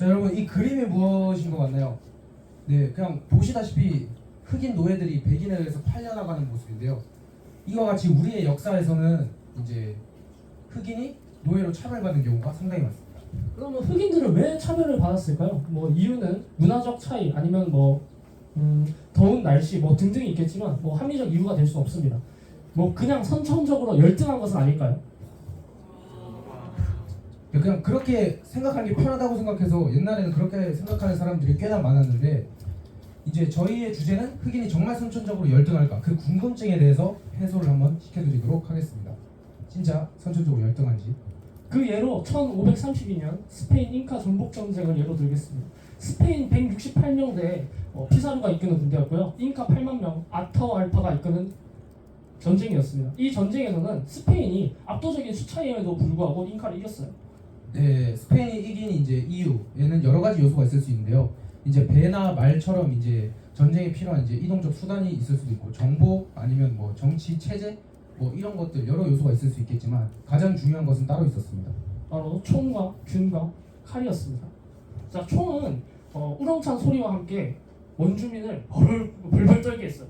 자 여러분 이 그림이 무엇인 것 같나요? 네 그냥 보시다시피 흑인 노예들이 백인에 의해서 팔려나가는 모습인데요. 이와 같이 우리의 역사에서는 이제 흑인이 노예로 차별받는 경우가 상당히 많습니다. 그러면 흑인들은 왜 차별을 받았을까요? 뭐 이유는 문화적 차이 아니면 뭐 음, 더운 날씨 뭐 등등이 있겠지만 뭐 합리적 이유가 될 수 없습니다. 뭐 그냥 선천적으로 열등한 것은 아닐까요? 그냥 그렇게 생각하는 게 편하다고 생각해서 옛날에는 그렇게 생각하는 사람들이 꽤나 많았는데 이제 저희의 주제는 흑인이 정말 선천적으로 열등할까 그 궁금증에 대해서 해소를 한번 시켜드리도록 하겠습니다. 진짜 선천적으로 열등한지 그 예로 1532년 스페인 잉카 전복 전쟁을 예로 들겠습니다. 스페인 168명대의 어, 피사루가 이끄는 군대였고요. 잉카 8만 명 아타오 알파가 이끄는 전쟁이었습니다. 이 전쟁에서는 스페인이 압도적인 수차임에도 불구하고 잉카를 이겼어요. 네, 스페인이 이긴 이제 이유에는 여러 가지 요소가 있을 수 있는데요. 이제 배나 말처럼 이제 전쟁에 필요한 이제 이동적 수단이 있을 수도 있고 정보 아니면 뭐 정치 체제 뭐 이런 것들 여러 요소가 있을 수 있겠지만 가장 중요한 것은 따로 있었습니다. 바로 총과 균과 칼이었습니다. 자, 총은 어, 우렁찬 소리와 함께 원주민을 벌, 벌벌 떨게 했어요.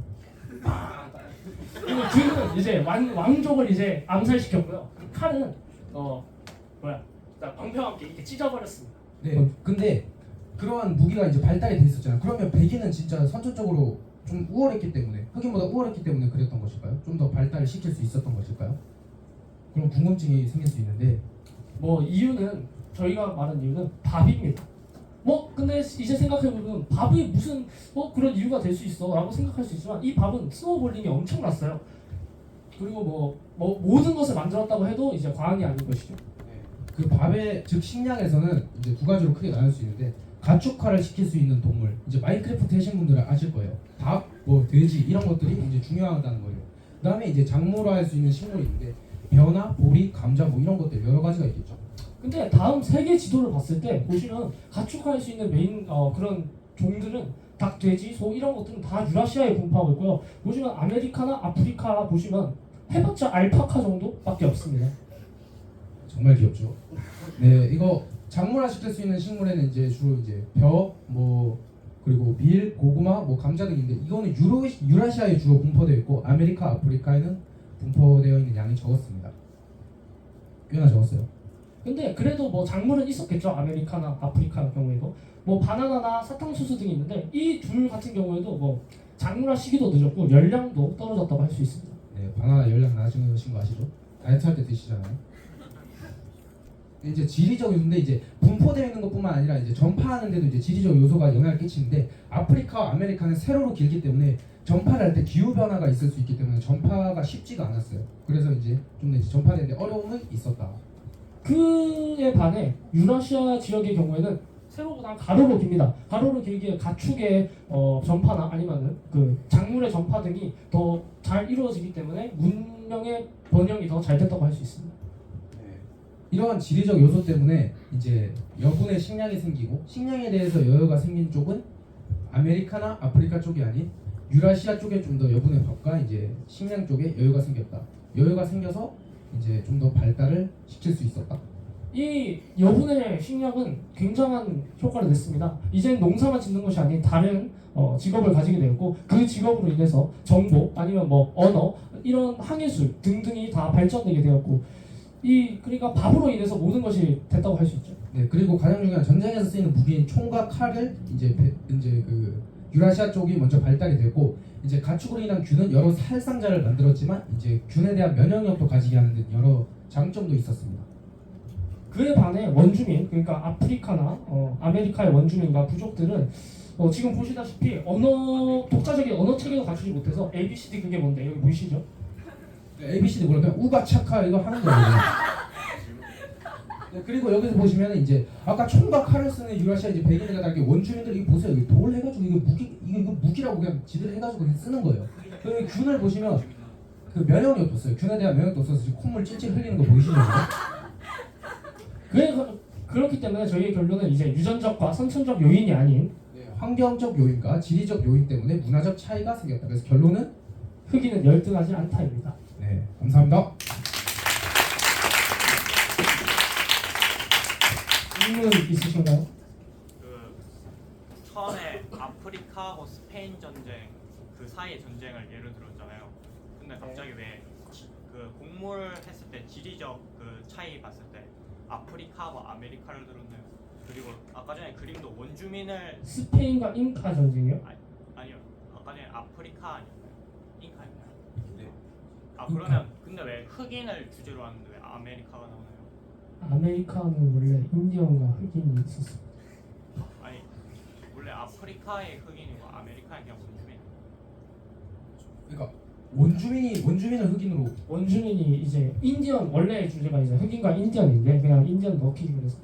빵! 그리고 균은 이제 왕, 왕족을 이제 암살시켰고요. 칼은 어 뭐야? 자, 방패와 함께 이렇게 찢어버렸습니다. 네, 근데 그러한 무기가 이제 발달이 돼 있었잖아요. 그러면 백인은 진짜 선천적으로 좀 우월했기 때문에 흑인보다 우월했기 때문에 그랬던 것일까요? 좀 더 발달을 시킬 수 있었던 것일까요? 그런 궁금증이 생길 수 있는데 뭐 이유는 저희가 말한 이유는 밥입니다. 뭐 근데 이제 생각해보면 밥이 무슨 뭐 그런 이유가 될 수 있어라고 생각할 수 있지만 이 밥은 스노볼링이 엄청났어요. 그리고 뭐, 뭐 모든 것을 만들었다고 해도 이제 과언이 아닌 것이죠. 그 밥의 즉 식량에서는 이제 두 가지로 크게 나눌 수 있는데 가축화를 시킬 수 있는 동물 이제 마인크래프트 하신 분들은 아실 거예요 닭, 뭐 돼지 이런 것들이 이제 중요하다는 거예요 그 다음에 이제 작물화할 수 있는 식물이 있는데 벼나 보리, 감자 뭐 이런 것들 여러 가지가 있겠죠 근데 다음 세계 지도를 봤을 때 보시면 가축화할 수 있는 메인 어, 그런 종들은 닭, 돼지, 소 이런 것들은 다 유라시아에 분포하고 있고요. 보시면 아메리카나 아프리카 보시면 해봤자 알파카 정도밖에 없습니다. 정말 귀엽죠 네 이거 작물화 시킬 수 있는 식물에는 이제 주로 이제 벼, 뭐 그리고 밀, 고구마, 뭐 감자 등인데 이거는 유로, 유라시아에 주로 분포되어 있고 아메리카, 아프리카에는 분포되어 있는 양이 적었습니다 꽤나 적었어요 근데 그래도 뭐 작물은 있었겠죠 아메리카나 아프리카 경우에도 뭐 바나나나 사탕수수 등이 있는데 이 둘 같은 경우에도 뭐 작물화 시기도 늦었고 열량도 떨어졌다고 할 수 있습니다. 네, 바나나 열량 나시는 거 아시죠? 다이어트 할 때 드시잖아요. 이제 지리적 요소인데 이제 분포되어 있는 것뿐만 아니라 이제 전파하는 데도 이제 지리적 요소가 영향을 끼치는데 아프리카와 아메리카는 세로로 길기 때문에 전파를 할 때 기후 변화가 있을 수 있기 때문에 전파가 쉽지가 않았어요. 그래서 이제 좀 이제 전파되는데 어려움은 있었다. 그에 반해 유라시아 지역의 경우에는 세로보다 가로로 깁니다. 가로로 길기에 가축의 어, 전파나 아니면은 그 작물의 전파 등이 더 잘 이루어지기 때문에 문명의 번영이 더 잘 됐다고 할 수 있습니다. 이러한 지리적 요소 때문에 이제 여분의 식량이 생기고 식량에 대해서 여유가 생긴 쪽은 아메리카나 아프리카 쪽이 아닌 유라시아 쪽에 좀 더 여분의 밥과 이제 식량 쪽에 여유가 생겼다. 여유가 생겨서 이제 좀 더 발달을 시킬 수 있었다. 이 여분의 식량은 굉장한 효과를 냈습니다. 이젠 농사만 짓는 것이 아닌 다른 어, 직업을 가지게 되었고 그 직업으로 인해서 정보 아니면 뭐 언어 이런 항해술 등등이 다 발전되게 되었고 이 그러니까 밥으로 인해서 모든 것이 됐다고 할 수 있죠. 네 그리고 가장 중요한 전쟁에서 쓰이는 무기인 총과 칼을 이제 배- 이제 그 유라시아 쪽이 먼저 발달이 됐고 이제 가축으로 인한 균은 여러 살상자를 만들었지만 이제 균에 대한 면역력도 가지게 하는 등 여러 장점도 있었습니다. 그에 반해 원주민 그러니까 아프리카나 어, 아메리카의 원주민과 부족들은 어, 지금 보시다시피 언어 독자적인 언어 체계도 갖추지 못해서 A, B, C, D 그게 뭔데 여기 보이시죠? ABCD 몰라 그냥 우가 차카 이거 하는 거예요. 네, 그리고 여기서 보시면 이제 아까 총과 칼을 쓰는 유라시아 이제 백인들과 다르게 원주민들 이거 보세요. 이거 돌 해가지고 이거 무기 이거, 이거 무기라고 그냥 지들 해가지고 그냥 쓰는 거예요. 그리고 균을 보시면 그 면역력도 없어요. 균에 대한 면역도 없어서 지금 콧물 찔찔 흘리는 거 보이시죠? 그래 그렇기 때문에 저희의 결론은 이제 유전적과 선천적 요인이 아닌 네, 환경적 요인과 지리적 요인 때문에 문화적 차이가 생겼다. 그래서 결론은 흑인은 열등하지 않다입니다. 네 감사합니다. 질문 있으신가요? 아프리카하고 스페인 전쟁 그 사이의 전쟁을 예를 들었잖아요. 근데 갑자기 왜 그 공모를 했을 때 지리적 그 차이 봤을 때 아프리카하고 아메리카를 들었나요? 그리고 아까 전에 그림도 원주민을 스페인과 잉카 전쟁이요? 아니요 아까 전에 아프리카? 잉카인가요? 네. 아. 그러면 근데 왜 흑인을 주제로 하는데 왜 아메리카가 나오나요? 아메리카는 원래 인디언과 흑인이 있었어. 아니 원래 아프리카의 흑인이고 아메리카의 그냥 원주민. 그러니까 원주민이 원주민을 흑인으로 원주민이 이제 인디언 원래 주제가 이제 흑인과 인디언인데 그냥 인디언 넣기 그래서